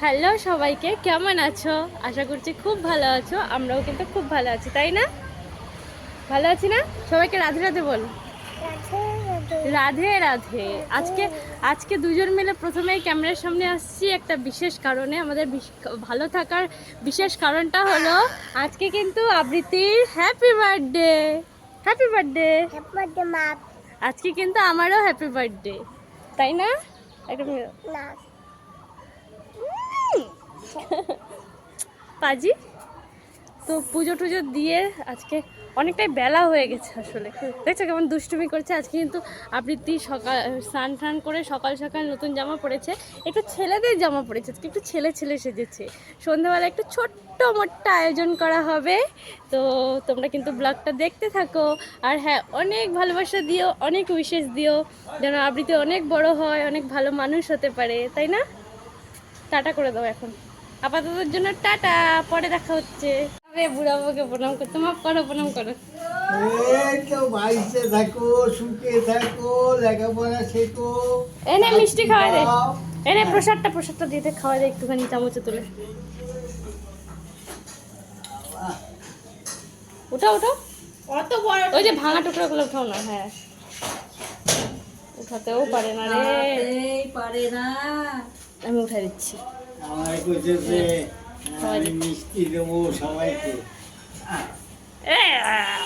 Hello সবাইকে কেমন আছো? আশা করছি খুব ভালো আছো আমরাও কিন্তু খুব ভালো আছি তাই না? ভালো আছি না? সবাইকে রাধে রাধে বল। রাধে রাধে। আজকে আজকে দুজন মিলে প্রথমেই ক্যামেরার সামনে আসছি একটা বিশেষ কারণে আমাদের ভালো থাকার বিশেষ কারণটা হলো আজকে কিন্তু আবৃত্তির হ্যাপি বার্থডে হ্যাপি বার্থডে আজকে কিন্তু আমারও হ্যাপি বার্থডে তাই না? একটা। পাজি? তো পুজো টুজো দিয়ে আজকে অনেকটাই বেলা হয়ে গেছে আসলে। দেখছ কেমন দুষ্টুমি করছে? আজকে কিন্তু আবৃত্তি সকাল, স্নান টান করে সকাল সকাল নতুন জামা পরেছে একটু ছেলেদের জামা পরেছে আজকে একটু ছেলে ছেলে সেজেছে। সন্ধ্যাবেলা একটু ছোট্ট মোট্ট আয়োজন করা হবে। তো তোমরা কিন্তু ব্লগটা দেখতে থাকো। আর হ্যাঁ অনেক ভালোবাসা দিও, অনেক উইশেস দিও। যেন আবৃত্তি অনেক বড় হয়, অনেক ভালো মানুষ হতে পারে। তাই না? টাটা করে দাও এখন। আপাতত জন্য টাটা পরে দেখা হচ্ছে। আরে বুড়া বউকে প্রণাম করতে মাফ করো প্রণাম করো। এই তো বাইসে থাকো সুখে থাকো লেখাপড়া শেখো। এনে মিষ্টি খাওয়াই দে। খাও। এনে প্রসাদটা প্রসাদটা দিতে খাওয়া দে একটুখানি চামচে তুলে। অত বড় ওই যে ভাঙা টুকরোগুলো উঠাও না হ্যাঁ। উঠাতেও পারে না রে। পারে না। আমি উঠাই দিচ্ছি। আমার কইছে যে আমি মিষ্টি দেবো সবাইকে। এ, হ্যাঁ,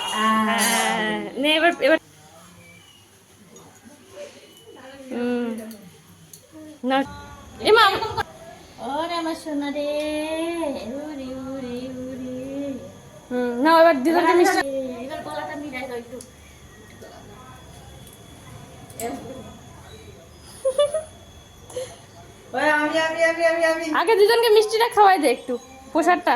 নে এবার এবার। না। এমা ওরে আমার সোনা রে উরে উরে উরে হুম না এবার মিষ্টি। এবার গলাটা মিলাই দাও একটু আমি আমি আমি আমি আমি আগে দুজনকে মিষ্টিটা খাওয়াই দে একটু প্রসাদটা।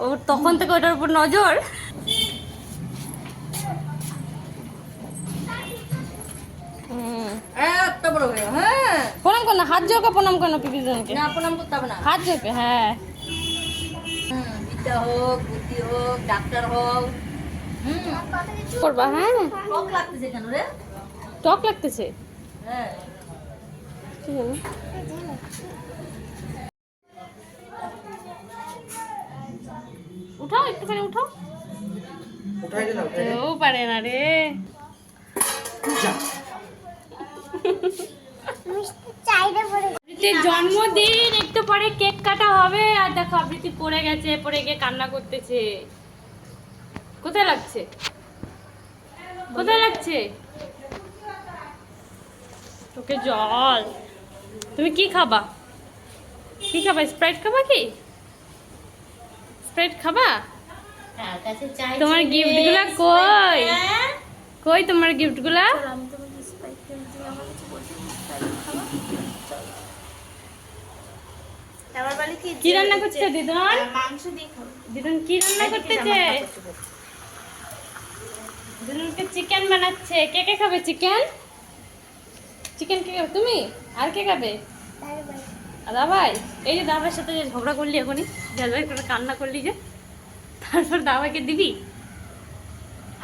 ও তখন থেকে ওটার উপর নজর? হয়ে প্রণাম করো না হাত জোকে প্রণাম করো পিপি দুজনকে না প্রণাম করতে হবে না। হাত জোকে হ্যাঁ। হুম, হোক বুদ্ধি হোক ডাক্তার হোক। করবা হ্যাঁ? শখ লাগতেছে কেন রে? টক লাগতেছে? হ্যাঁ। উঠাও একটুখানি উঠাও। ও পারে না রে। আবৃতির জন্মদিন একটু পরে কেক কাটা হবে আর দেখো আবৃত্তি পড়ে গেছে পড়ে গিয়ে কান্না করতেছে। কোথায় লাগছে? কোথায় লাগছে? তোকে জল। তুমি কি খাবা? কি খাবা স্প্রাইট খাবা কি? স্প্রাইট খাবা? তোমার গিফটগুলা কই? হ্যাঁ? কই তোমার গিফটগুলা আমি তোমাকে স্পাইস কিনছি আমার কাছে বলছি বলে কি কি রান্না করছে দিদন? মাংস দিয়ে দিদন কি রান্না করতেছে দিদনকে চিকেন বানাচ্ছে। কে কে খাবে চিকেন চিকেন কে খাবে? তুমি? আর কে খাবে? দাবাই এই যে দাবার সাথে যে ঝগড়া করলি এখনই করে কান্না করলি যে। তারপর দাবাইকে দিবি?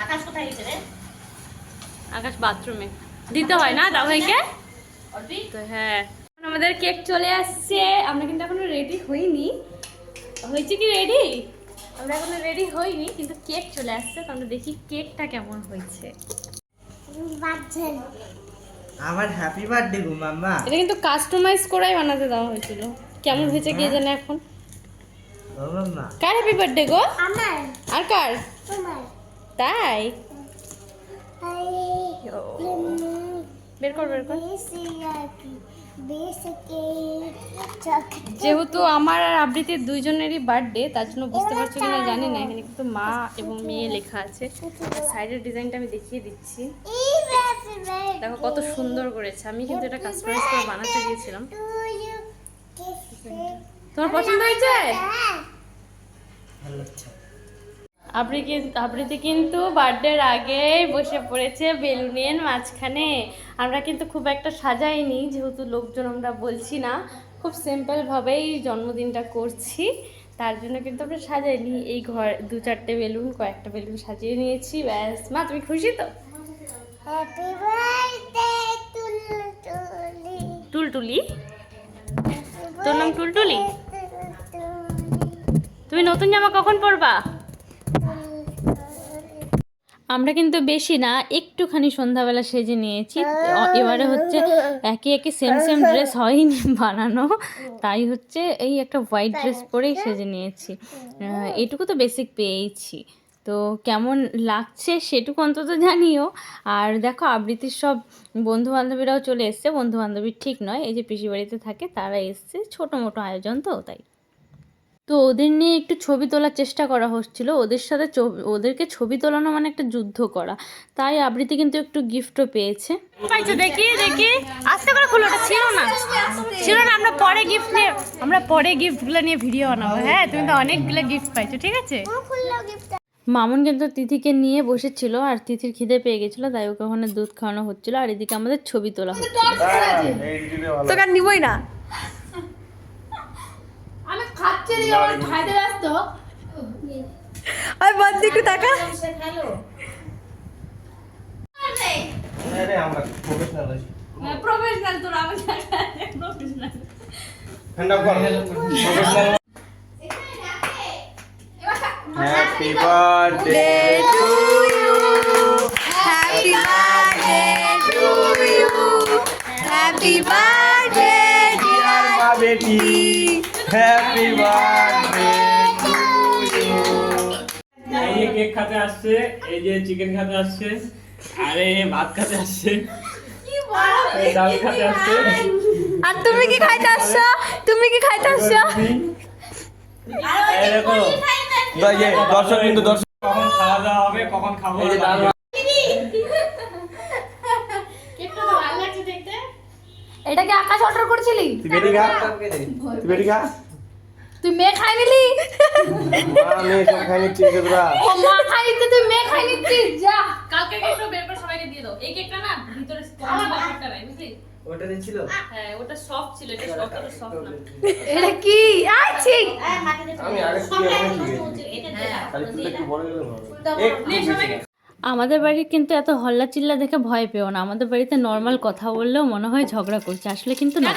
আকাশ কোথায় গেছে রে? আকাশ বাথরুমে দিতে হয় না দাবাইকে তো হ্যাঁ। আমাদের কেক চলে আসছে। আমরা কিন্তু এখনও রেডি হইনি। হয়েছে কি রেডি আমরা এখনও রেডি হইনি কিন্তু কেক চলে আসছে তো আমরা দেখি কেকটা কেমন হয়েছে। আমার হ্যাপি বার্থডে গো মাম্মা। এটা কিন্তু কাস্টমাইজ করাই বানাতে দেওয়া হয়েছিল। কেমন হয়েছে কে জানে এখন? ও মাম্মা। কার হ্যাপি বার্থডে গো? আমার। আর কার? তাই? বের কর বের কর। যেহেতু আমার আর আবৃত্তির দুইজনেরই বার্থডে তার জন্য বুঝতে পারছ কিনা জানি না, এখানে কিন্তু মা এবং মেয়ে লেখা আছে। সাইডের ডিজাইনটা আমি দেখিয়ে দিচ্ছি। দেখো কত সুন্দর করেছে। আমি কিন্তু এটা কাস্টমাইজ করে বানাতে দিয়েছিলাম তোমার পছন্দ হয়েছে? ভালো আবৃতি আবৃতি কিন্তু বার্থডের আগেই বসে পড়েছে বেলুনের মাঝখানে। আমরা কিন্তু খুব একটা সাজাইনি যেহেতু লোকজন আমরা বলছি না। খুব সিম্পলভাবেই জন্মদিনটা করছি। তার জন্য কিন্তু আমরা সাজাইনি। এই ঘর দু চারটে বেলুন কয়েকটা বেলুন সাজিয়ে নিয়েছি। ব্যাস মা তুমি খুশি তো. টুলটুলি? তোর নাম টুলটুলি? তুমি নতুন জামা কখন পরবা? আমরা কিন্তু বেশি না, একটুখানি সন্ধ্যাবেলা সেজে নিয়েছি। এবারে হচ্ছে একে একে সেম সেম ড্রেস হয়নি বানানো, তাই হচ্ছে এই একটা হোয়াইট ড্রেস পরেই সেজে নিয়েছি। এটুকু তো বেসিক পেয়েইছি। তো কেমন লাগছে সেটুকু অন্তত জানিও। আর দেখো, আবৃত্তির সব বন্ধু বান্ধবীরাও চলে এসছে। বন্ধু বান্ধবী ঠিক নয়, এই যে পিসি বাড়িতে থাকে, তারা এসছে ছোটো মোটো আয়োজন তো, তাই। তো ওদের নিয়ে একটু ছবি তোলার চেষ্টা করা হচ্ছিল। ওদের সাথে ছবি- ওদেরকে ছবি তোলানো মানে একটা যুদ্ধ করা। তাই আবৃত্তি কিন্তু একটু গিফটও পেয়েছে। পাইছো দেখি দেখি। আস্তে করে খুলো ওটা ছিল না। ছিল না আমরা পরে গিফট নিয়ে আমরা পরে গিফটগুলো নিয়ে ভিডিও বানাবো। হ্যাঁ তুমি তো অনেকগুলো গিফট পাইছো ঠিক আছে? মামুন কিন্তু তিথিকে নিয়ে বসেছিল আর তিথির খিদে পেয়ে গেছিল তাই ওকে ওখানে দুধ খাওয়ানো হচ্ছিল। আর এদিকে আমাদের ছবি তোলা হচ্ছিল। তোকে আর নিবই না। আমি খাচ্ছি দিকে আমার খাইতে ব্যস্ত। আর বাদ দিয়ে একটু টাকা প্রফেশনাল তোর আমি professional happy birthday to you happy birthday to you happy birthday dear মা বেটি হ্যাপি বার্থডে টু ইউ এই যে কেক খাতে আসছে এই যে চিকেন খাতে আসছে আরে ভাত খাতে আসছে ডাল খাতে আসছে। আর তুমি কি খাইতে আসছো? তুমি কি খাইতে আসছো? এই দেখো দর্শক কিন্তু দর্শক কখন খাওয়া দাওয়া হবে কখন খাব এই যে ডাল কেকটা তো ভালো লাগছে দেখতে এটা কি আকাশ অর্ডার করেছিলি? তুই বেটি খা তুই বেটি খা তুই মেয়ে খাই নিলি মা মেয়ে সব খাই নিচ্ছি তোরা ও মা খাই নিতে তুই মেয়ে খাই নিচ্ছিস যা। কালকে কেকটা বের করে সবাইকে দিয়ে দাও। এই কেকটা না ভিতরে স্পঞ্জ ব্যাপারটা নাই বুঝলি? ওটা ছিল হ্যাঁ ওটা সফট ছিল এটা সফট এটা সফট না। এটা কি? আছি আমি আগে থেকে খালি তুই একটু বড় গেলে। ভালো আমাদের বাড়ির কিন্তু এত হল্লা চিল্লা দেখে ভয় পেও না। আমাদের বাড়িতে নর্মাল কথা বললেও মনে হয় ঝগড়া করছে। আসলে কিন্তু না।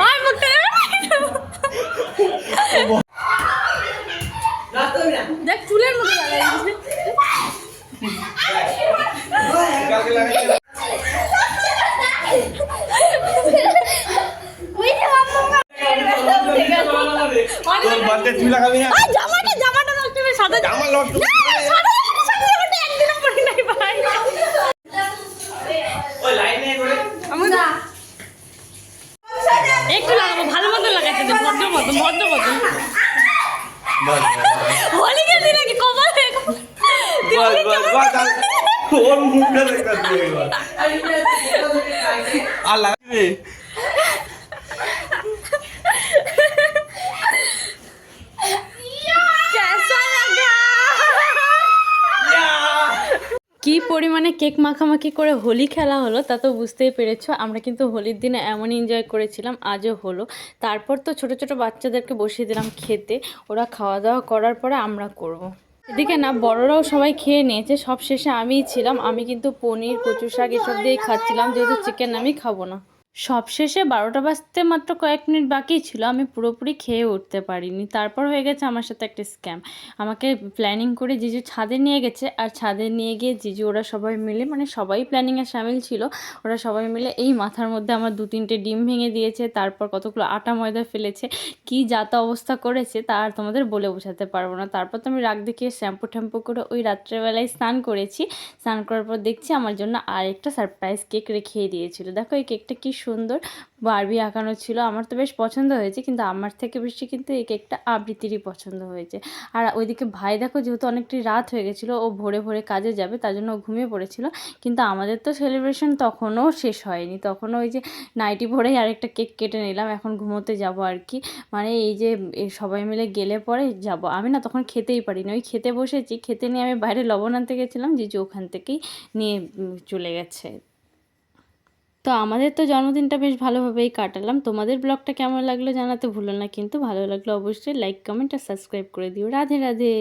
ওই দেখ চুলের মতো লাগাই কালকে লাগাচ্ছি তোর লাগাবি না। জামাটা জামাটা নষ্ট হবে সাদা জামা। আমার লট সাদা সাদা জামাটা একদিনও পরি নাই ভাই। ওই লাইনে করে একটু লাগাবো ভালো মতো লাগাইতে দে ভদ্র মতো ভদ্র মতো। হোলি খেলছি নাকি কপাল বল বল বল ওর মুখটা দেখা তুই এবার। আর লাগবে পরিমাণে কেক মাখামাখি করে হোলি খেলা হলো, তা তো বুঝতেই পেরেছ। আমরা কিন্তু হোলির দিনে এমন এনজয় করেছিলাম, আজও হলো। তারপর তো ছোট ছোট বাচ্চাদেরকে বসিয়ে দিলাম খেতে, ওরা খাওয়া দাওয়া করার পরে আমরা করব। এদিকে না, বড়রাও সবাই খেয়ে নিয়েছে, সব শেষে আমিই ছিলাম। আমি কিন্তু পনির কচু শাক এসব দিয়েই খাচ্ছিলাম, যেহেতু চিকেন আমি খাব না। সবশেষে বারোটা বাজতে মাত্র কয়েক মিনিট বাকি ছিল, আমি পুরোপুরি খেয়ে উঠতে পারিনি। তারপর হয়ে গেছে আমার সাথে একটা স্ক্যাম আমাকে প্ল্যানিং করে জিজু ছাদে নিয়ে গেছে, আর ছাদে নিয়ে গিয়ে জিজু, ওরা সবাই মিলে মানে সবাই প্ল্যানিংয়ে সামিল ছিল, ওরা সবাই মিলে এই মাথার মধ্যে আমার দু তিনটে ডিম ভেঙে দিয়েছে, তারপর কতগুলো আটা ময়দা ফেলেছে, কি যাতা অবস্থা করেছে তা আর তোমাদের বলে বোঝাতে পারব না। তারপর তো আমি রাগ দেখিয়ে শ্যাম্পু ট্যাম্পু করে ওই রাত্রেবেলায় স্নান করেছি। স্নান করার পর দেখছি আমার জন্য আরেকটা সারপ্রাইজ কেক রেখে দিয়েছিল। দেখো এই কেকটা কি সুন্দর। বারবি আঁকানো ছিল, আমার তো বেশ পছন্দ হয়েছে, কিন্তু আমার থেকে বেশি কিন্তু এই কেকটা আবৃত্তিরই পছন্দ হয়েছে। আর ওইদিকে ভাই দেখো যেহেতু অনেকটি রাত হয়ে গেছিল, ও ভোরে ভোরে কাজে যাবে, তার জন্য ও ঘুমিয়ে পড়েছিল। কিন্তু আমাদের তো সেলিব্রেশন তখনও শেষ হয়নি। তখনও ওই যে নাইটি পরেই আরেকটা কেক কেটে নিলাম, এখন ঘুমোতে যাব আর কি। মানে এই যে সবাই মিলে গেলে পরে যাব। আমি না তখন খেতেই পারিনি। ওই খেতে বসেছি, খেতে নিয়ে আমি বাইরে লবণ আনতে গেছিলাম, জিজু ওখান থেকেই নিয়ে চলে গেছে। তো আমাদের তো জন্মদিনটা বেশ ভালোভাবেই কাটালাম। তোমাদের ব্লগটা কেমন লাগল জানাতে ভুলো না, কিন্তু ভালো লাগল অবশ্যই লাইক কমেন্ট আর সাবস্ক্রাইব করে দিও। রাধে রাধে।